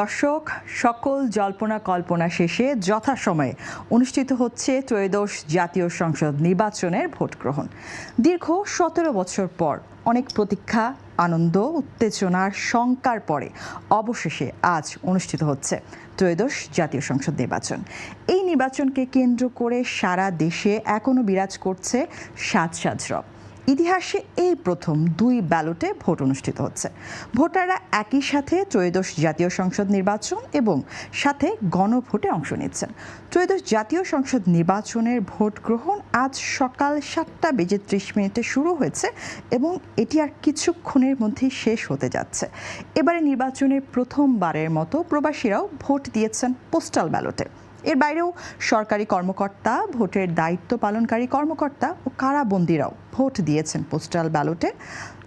দর্শক, সকল জল্পনা কল্পনা শেষে যথাসময়ে অনুষ্ঠিত হচ্ছে ত্রয়োদশ জাতীয় সংসদ নির্বাচনের ভোট গ্রহণ। দীর্ঘ সতেরো বছর পর অনেক প্রতীক্ষা, আনন্দ, উত্তেজনার শঙ্কার পরে অবশেষে আজ অনুষ্ঠিত হচ্ছে ত্রয়োদশ জাতীয় সংসদ নির্বাচন। এই নির্বাচনকে কেন্দ্র করে সারা দেশে এখনও বিরাজ করছে সাজ সাজ রব ইতিহাসে এই প্রথম দুই ব্যালটে ভোট অনুষ্ঠিত হচ্ছে। ভোটাররা একই সাথে ত্রয়োদশ জাতীয় সংসদ নির্বাচন এবং সাথে গণভোটে অংশ নিচ্ছেন। ত্রয়োদশ জাতীয় সংসদ নির্বাচনের ভোট গ্রহণ আজ সকাল সাতটা বেজে ত্রিশ মিনিটে শুরু হয়েছে এবং এটি আর কিছুক্ষণের মধ্যেই শেষ হতে যাচ্ছে। এবারে নির্বাচনের প্রথমবারের মতো প্রবাসীরাও ভোট দিয়েছেন পোস্টাল ব্যালটে। এর বাইরেও সরকারি কর্মকর্তা, ভোটের দায়িত্ব পালনকারী কর্মকর্তা ও কারাবন্দিরাও ভোট দিয়েছেন পোস্টাল ব্যালটে।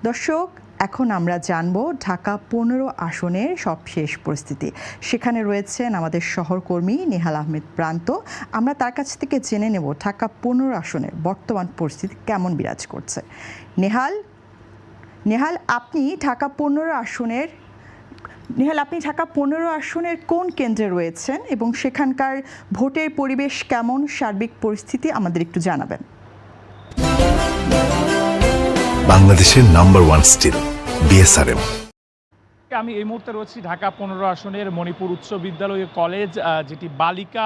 দর্শক, এখন আমরা জানব ঢাকা পনেরো আসনের সবশেষ পরিস্থিতি। সেখানে রয়েছেন আমাদের শহরকর্মী নেহাল আহমেদ প্রান্ত। আমরা তার কাছ থেকে জেনে নেব ঢাকা পনেরো আসনের বর্তমান পরিস্থিতি কেমন বিরাজ করছে। নেহাল নেহাল, আপনি ঢাকা পনেরো আসনের নেহাল আপনি ঢাকা পনেরো আসনের কোন কেন্দ্রে রয়েছেন এবং সেখানকার ভোটের পরিবেশ কেমন সার্বিক পরিস্থিতি আমাদের একটু জানাবেন। বাংলাদেশের নাম্বার ওয়ান স্টিল বিএসআরএম। আমি এই মুহূর্তে রয়েছি ঢাকা পনেরো আসনের মণিপুর উচ্চ বিদ্যালয় কলেজ যেটি বালিকা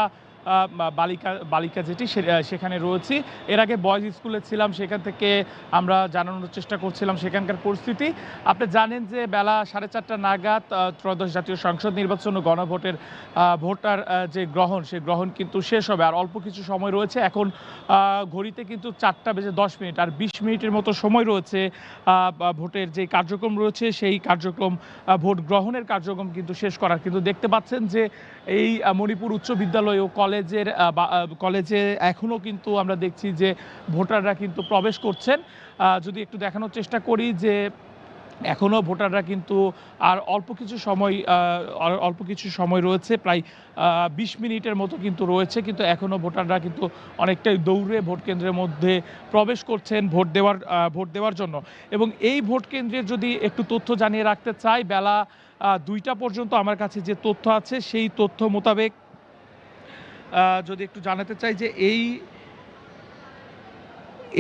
বালিকা বালিকা যেটি সেখানে রয়েছি। এর আগে বয়েজ স্কুলে ছিলাম, সেখান থেকে আমরা জানানোর চেষ্টা করছিলাম সেখানকার পরিস্থিতি। আপনি জানেন যে বেলা সাড়ে চারটা নাগাদ ত্রয়োদশ জাতীয় সংসদ নির্বাচন ও গণভোটের ভোটার যে গ্রহণ সেই গ্রহণ কিন্তু শেষ হবে। আর অল্প কিছু সময় রয়েছে। এখন ঘড়িতে কিন্তু চারটা বেজে দশ মিনিট। আর বিশ মিনিটের মতো সময় রয়েছে ভোটের যে কার্যক্রম রয়েছে, সেই কার্যক্রম ভোট গ্রহণের কার্যক্রম কিন্তু শেষ করার। কিন্তু দেখতে পাচ্ছেন যে এই মণিপুর উচ্চ বিদ্যালয় ও কলেজের কলেজে এখনও কিন্তু আমরা দেখছি যে ভোটাররা কিন্তু প্রবেশ করছেন। যদি একটু দেখানোর চেষ্টা করি যে এখনও ভোটাররা কিন্তু আর অল্প কিছু সময় অল্প কিছু সময় রয়েছে, প্রায় বিশ মিনিটের মতো কিন্তু রয়েছে, কিন্তু এখনও ভোটাররা কিন্তু অনেকটাই দৌড়ে ভোট কেন্দ্রের মধ্যে প্রবেশ করছেন ভোট দেওয়ার ভোট দেওয়ার জন্য। এবং এই ভোট কেন্দ্রের যদি একটু তথ্য জানিয়ে রাখতে চাই, বেলা দুইটা পর্যন্ত আমার কাছে যে তথ্য আছে, সেই তথ্য মোতাবেক যদি একটু জানাতে চাই যে এই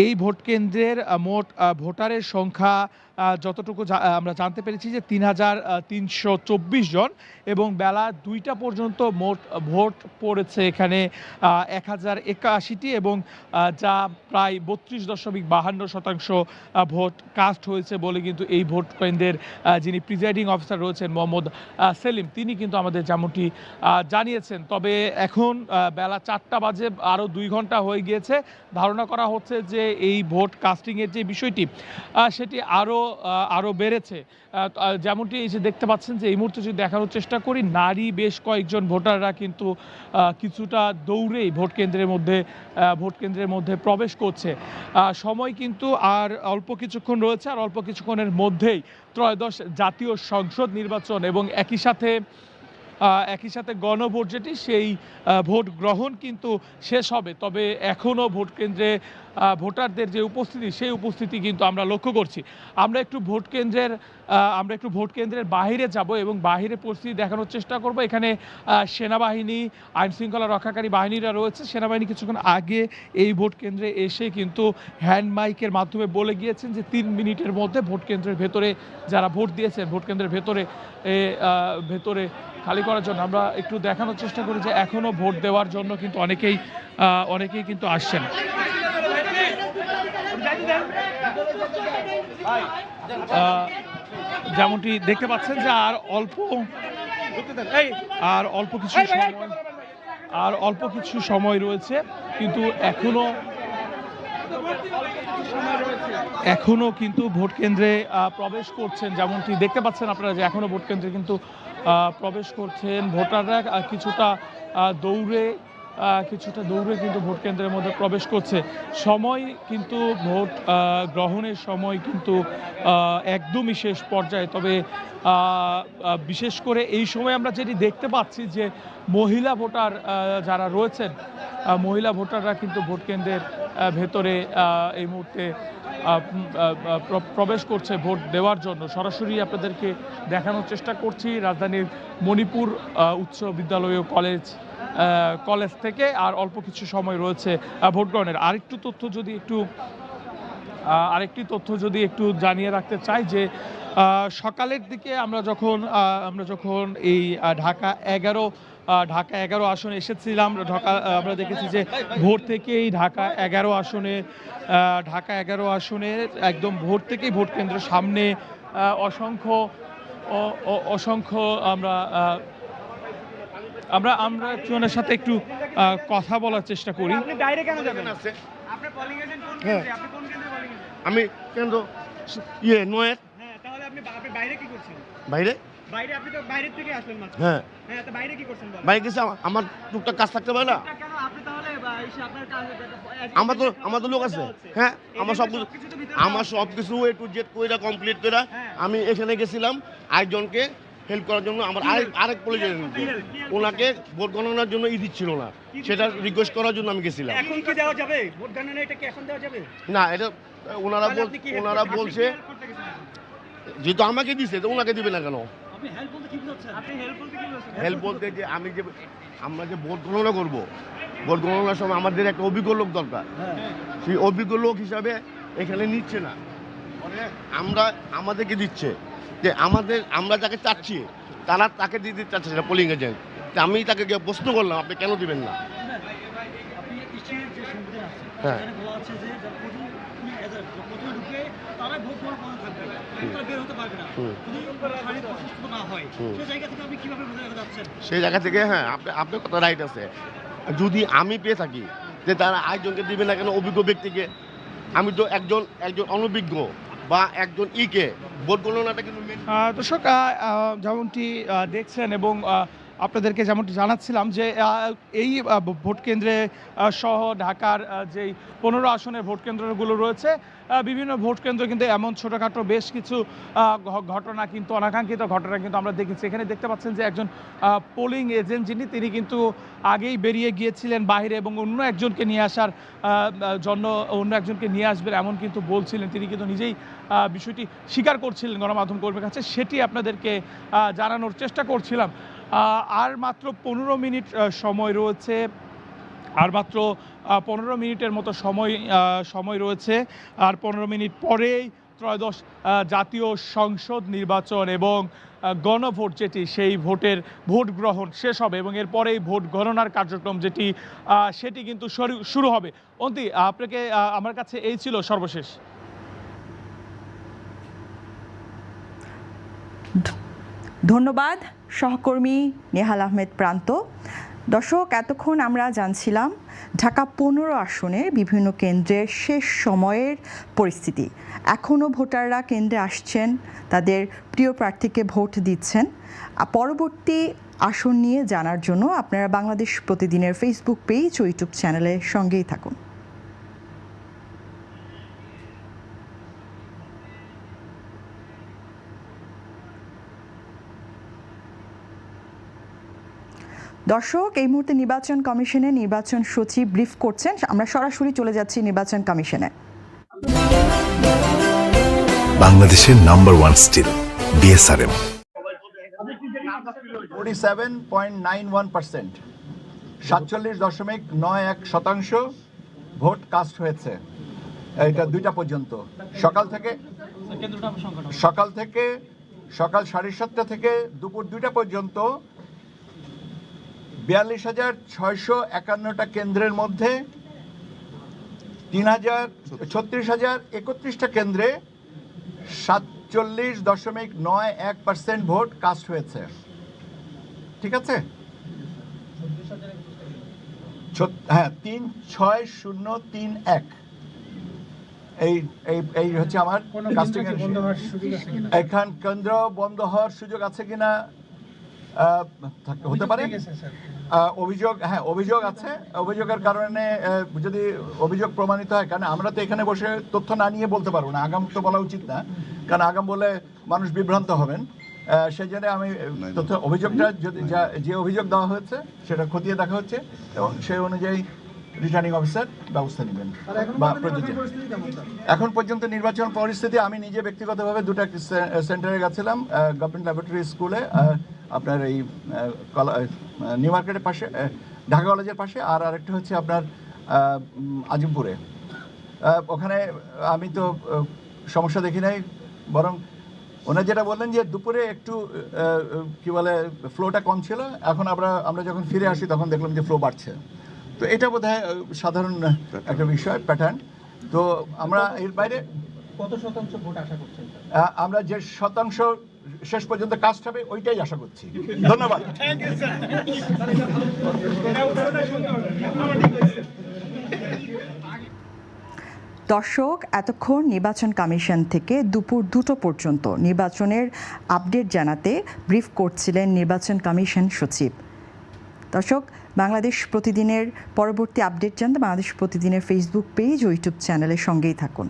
এই ভোট কেন্দ্রের মোট ভোটারের সংখ্যা যতটুকু আমরা জানতে পেরেছি যে তিন হাজার তিনশো চব্বিশ জন এবং বেলা দুইটা পর্যন্ত মোট ভোট পড়েছে এখানে এক হাজার একাশিটি এবং যা প্রায় বত্রিশ দশমিক বাহান্ন শতাংশ ভোট কাস্ট হয়েছে বলে কিন্তু এই ভোট কেন্দ্রের যিনি প্রিজাইডিং অফিসার রয়েছেন মোহাম্মদ সেলিম, তিনি কিন্তু আমাদের যেমনটি জানিয়েছেন। তবে এখন বেলা চারটা বাজে আরও দুই ঘণ্টা হয়ে গিয়েছে। ধারণা করা হচ্ছে যে এই ভোট কাস্টিংয়ের যে বিষয়টি সেটি আরও আরও বেড়েছে। যেমনটি এই যে দেখতে পাচ্ছেন যে এই মুহূর্তে যদি দেখানোর চেষ্টা করি, নারী বেশ কয়েকজন ভোটাররা কিন্তু কিছুটা দৌড়েই ভোট কেন্দ্রের মধ্যে ভোট কেন্দ্রের মধ্যে প্রবেশ করছে। সময় কিন্তু আর অল্প কিছুক্ষণ রয়েছে, আর অল্প কিছুক্ষণের মধ্যেই ত্রয়োদশ জাতীয় সংসদ নির্বাচন এবং একই সাথে একই সাথে গণভোট যেটি, সেই ভোট গ্রহণ কিন্তু শেষ হবে। তবে এখনও ভোট কেন্দ্রে ভোটারদের যে উপস্থিতি, সেই উপস্থিতি কিন্তু আমরা লক্ষ্য করছি। আমরা একটু ভোট কেন্দ্রের আমরা একটু ভোট কেন্দ্রের বাইরে যাব এবং বাইরে পরিস্থিতি দেখানোর চেষ্টা করব। এখানে সেনাবাহিনী আইন শৃঙ্খলা রক্ষাকারী বাহিনীরা রয়েছে। সেনাবাহিনী কিছুক্ষণ আগে এই ভোট কেন্দ্রে এসে কিন্তু হ্যান্ড মাইকের মাধ্যমে বলে গিয়েছেন যে তিন মিনিটের মধ্যে ভোট কেন্দ্রের ভেতরে যারা ভোট দিয়েছেন, ভোট কেন্দ্রের ভেতরে ভেতরে খালি করার জন্য। আমরা একটু দেখানোর চেষ্টা করি যে এখনও ভোট দেওয়ার জন্য কিন্তু অনেকেই অনেকেই কিন্তু আসছেন। যেমনটি দেখতে পাচ্ছেন যে আর অল্প আর অল্প কিছু সময়, আর অল্প কিছু সময় রয়েছে, কিন্তু এখনও এখনও কিন্তু ভোট কেন্দ্রে প্রবেশ করছেন যেমনটি দেখতে পাচ্ছেন আপনারা যে এখনও ভোট কেন্দ্রে কিন্তু প্রবেশ করছেন। ভোটাররা কিছুটা দৌড়ে কিছুটা দৌড়ে কিন্তু ভোট কেন্দ্রের মধ্যে প্রবেশ করছে। সময় কিন্তু ভোট গ্রহণের সময় কিন্তু একদমই শেষ পর্যায়ে। তবে বিশেষ করে এই সময় আমরা যেটি দেখতে পাচ্ছি যে মহিলা ভোটার যারা রয়েছেন মহিলা ভোটাররা কিন্তু ভোট কেন্দ্রের ভেতরে এই মুহূর্তে প্রবেশ করছে ভোট দেওয়ার জন্য। সরাসরি আপনাদেরকে দেখানোর চেষ্টা করছি রাজধানীর মণিপুর উচ্চ বিদ্যালয় ও কলেজ কলেজ থেকে আর অল্প কিছু সময় রয়েছে ভোট গ্রহণের। আরেকটু তথ্য যদি একটু আরেকটি তথ্য যদি একটু জানিয়ে রাখতে চাই যে সকালের দিকে আমরা যখন আমরা যখন এই ঢাকা এগারো ঢাকা এগারো আসনে এসেছিলাম, ঢাকা, আমরা দেখেছি যে ভোর থেকেই ঢাকা এগারো আসনে ঢাকা এগারো আসনের একদম ভোর থেকেই ভোট কেন্দ্রের সামনে অসংখ্য অসংখ্য আমরা আমরা আমরা একজনের সাথে একটু কথা বলার চেষ্টা করি। আপনি বাইরে কেন যাবেন? আছে? আপনার এজেন্ট কোন হ্যাঁ। কেন্দ্রে? আপনি কোন কেন্দ্রে পোলিং এজেন্ট আমি কেন্দ্র ইয়ে নয়ের। হ্যাঁ তাহলে আপনি আপনি বাইরে কি করছেন? বাইরে? বাইরে আপনি তো বাইরের থেকে আসলেন মাত্র। হ্যাঁ। হ্যাঁ তো বাইরে কি করছেন বলেন? বাইরে গেছে আমার টুকটাক কাজ থাকতে পারে না। কেন? আপনি তাহলে আপনার কাজ আমার তো আমার তো লোক আছে। হ্যাঁ আমার সব কিছু আমার সব কিছু এ টু জেড কইরা কমপ্লিট কইরা। আমি এখানে গেছিলাম আরেকজনকে। হেল্প করার জন্য আমার আরেক আরেক কলেজের ওনাকে ভোট গণনার জন্য ই দিচ্ছিল না। সেটা রিকোয়েস্ট করার জন্য আমি গেছিলাম। এখন কি দেওয়া যাবে? ভোট গণনা এটা কি এখন দেওয়া যাবে? না এটা ওনারা বল ওনারা বলছে? যেহেতু আমাকে দিছে তো ওনাকে দিবে না কেন? আপনি হেল্প বলতে কি বুঝাচ্ছেন? আপনি হেল্প বলতে কি বুঝাচ্ছেন? হেল্প বলতে যে আমি যে আমরা যে ভোট গণনা করব ভোট গণনার সময় আমাদের একটা অভিজ্ঞ লোক দরকার। সেই অভিজ্ঞ লোক হিসাবে এখানে নিচ্ছে না। আমরা আমাদেরকে দিচ্ছে। যে আমাদের, আমরা যাকে চাচ্ছি, তারা তাকে দিয়ে দিতে চাচ্ছে না পোলিং এজেন্ট আমি তাকে গিয়ে প্রশ্ন করলাম, আপনি কেন দিবেন না? হ্যাঁ। সেই জায়গা থেকে হ্যাঁ আপনি, আপনার কথা রাইট আছে। যদি আমি পেয়ে থাকি, যে তারা আরেকজনকে দিবে না কেন অভিজ্ঞ ব্যক্তিকে? আমি তো একজন একজন অনভিজ্ঞ। বা একজন ইকে। ভোট গণনাটা কিন্তু দর্শক যেমনটি দেখছেন এবং আপনাদেরকে যেমনটি জানাচ্ছিলাম যে এই ভোট কেন্দ্রে সহ ঢাকার যেই পনেরো আসনের ভোট কেন্দ্রগুলো রয়েছে বিভিন্ন ভোট কেন্দ্র কিন্তু এমন ছোটোখাটো বেশ কিছু ঘটনা কিন্তু, অনাকাঙ্ক্ষিত ঘটনা কিন্তু আমরা দেখেছি। এখানে দেখতে পাচ্ছেন যে একজন পোলিং এজেন্ট যিনি, তিনি কিন্তু আগেই বেরিয়ে গিয়েছিলেন বাইরে এবং অন্য একজনকে নিয়ে আসার জন্য অন্য একজনকে নিয়ে আসবেন এমন কিন্তু বলছিলেন। তিনি কিন্তু নিজেই বিষয়টি স্বীকার করছিলেন গণমাধ্যম কর্মীর কাছে। সেটি আপনাদেরকে জানানোর চেষ্টা করছিলাম। আর মাত্র পনেরো মিনিট সময় রয়েছে। আর মাত্র পনেরো মিনিটের মতো সময় সময় রয়েছে। আর পনেরো মিনিট পরেই ত্রয়োদশ জাতীয় সংসদ নির্বাচন এবং গণভোট যেটি, সেই ভোটের ভোট গ্রহণ শেষ হবে এবং এরপরেই ভোট গণনার কার্যক্রম যেটি সেটি কিন্তু শুরু- হবে। অন্তি, আপনাকে আমার কাছে এই ছিল সর্বশেষ। ধন্যবাদ, সহকর্মী নেহাল আহমেদ প্রান্ত। দর্শক, এতক্ষণ আমরা জানছিলাম ঢাকা পনেরো আসনের বিভিন্ন কেন্দ্রের শেষ সময়ের পরিস্থিতি। এখনও ভোটাররা কেন্দ্রে আসছেন, তাদের প্রিয় প্রার্থীকে ভোট দিচ্ছেন। পরবর্তী আসন নিয়ে জানার জন্য আপনারা বাংলাদেশ প্রতিদিনের ফেসবুক পেজ ও ইউটিউব চ্যানেলের সঙ্গেই থাকুন। দর্শক এই মুহূর্তে নির্বাচন কমিশনে নির্বাচন সচিব ব্রিফ করছেন। আমরা সরাসরি চলে যাচ্ছি নির্বাচন কমিশনে। বাংলাদেশের number one steel BSRM. Seven point nine one percent সাতচল্লিশ দশমিক নয় এক শতাংশ ভোট কাস্ট হয়েছে। এটা দুইটা পর্যন্ত। সকাল থেকে সকাল থেকে সকাল সাড়ে সাতটা থেকে দুপুর দুইটা পর্যন্ত বিয়াল্লিশ হাজার ছয়শো একান্নটা কেন্দ্রের মধ্যে তিন হাজার ছত্রিশ হাজার একত্রিশটা কেন্দ্রে সাতচল্লিশ দশমিক নয় এক পার্সেন্ট ভোট কাস্ট হয়েছে। ঠিক আছে? হ্যাঁ তিন ছয় শূন্য তিন এক। এই এই এই হচ্ছে আমার কাস্টিং এখান কেন্দ্র বন্ধ হওয়ার সুযোগ আছে কিনা? হতে পারে? অভিযোগ হ্যাঁ অভিযোগ আছে। অভিযোগের কারণে যদি অভিযোগ প্রমাণিত হয় কারণ আমরা তো এখানে বসে তথ্য না নিয়ে বলতে পারব না। আগাম তো বলা উচিত না। কারণ আগাম বলে মানুষ বিভ্রান্ত হবেন। সেই জন্য আমি তথ্য অভিযোগটা যদি যা- যে অভিযোগ দেওয়া হয়েছে সেটা খতিয়ে দেখা হচ্ছে এবং সেই অনুযায়ী রিটার্নিং অফিসার ব্যবস্থা নেবেন বা এখন পর্যন্ত নির্বাচন পরিস্থিতি আমি নিজে ব্যক্তিগতভাবে দুটো সেন্টারে গেছিলাম গভর্নমেন্ট ল্যাবরেটরি স্কুলে আপনার এই কলা- নিউ মার্কেটের পাশে ঢাকা কলেজের পাশে আর আরেকটা হচ্ছে আপনার আজিমপুরে। ওখানে আমি তো সমস্যা দেখি নাই বরং ওনার যেটা বললেন যে দুপুরে একটু কি বলে ফ্লোটা কম ছিল এখন আমরা আমরা যখন ফিরে আসি তখন দেখলাম যে ফ্লো বাড়ছে। তো এটা বোধ সাধারণ একটা বিষয় প্যাটার্ন তো আমরা এর বাইরে কত শতাংশ ভোট আশা করছেন? আমরা যে শতাংশ শেষ পর্যন্ত কাজ হবে ওইটাই আশা করছি। ধন্যবাদ। দর্শক এতক্ষণ নির্বাচন কমিশন থেকে দুপুর দুটো পর্যন্ত নির্বাচনের আপডেট জানাতে ব্রিফ করছিলেন নির্বাচন কমিশন সচিব। দর্শক বাংলাদেশ প্রতিদিনের পরবর্তী আপডেট জানতে বাংলাদেশ প্রতিদিনের ফেসবুক পেজ ও ইউটিউব চ্যানেলের সঙ্গেই থাকুন।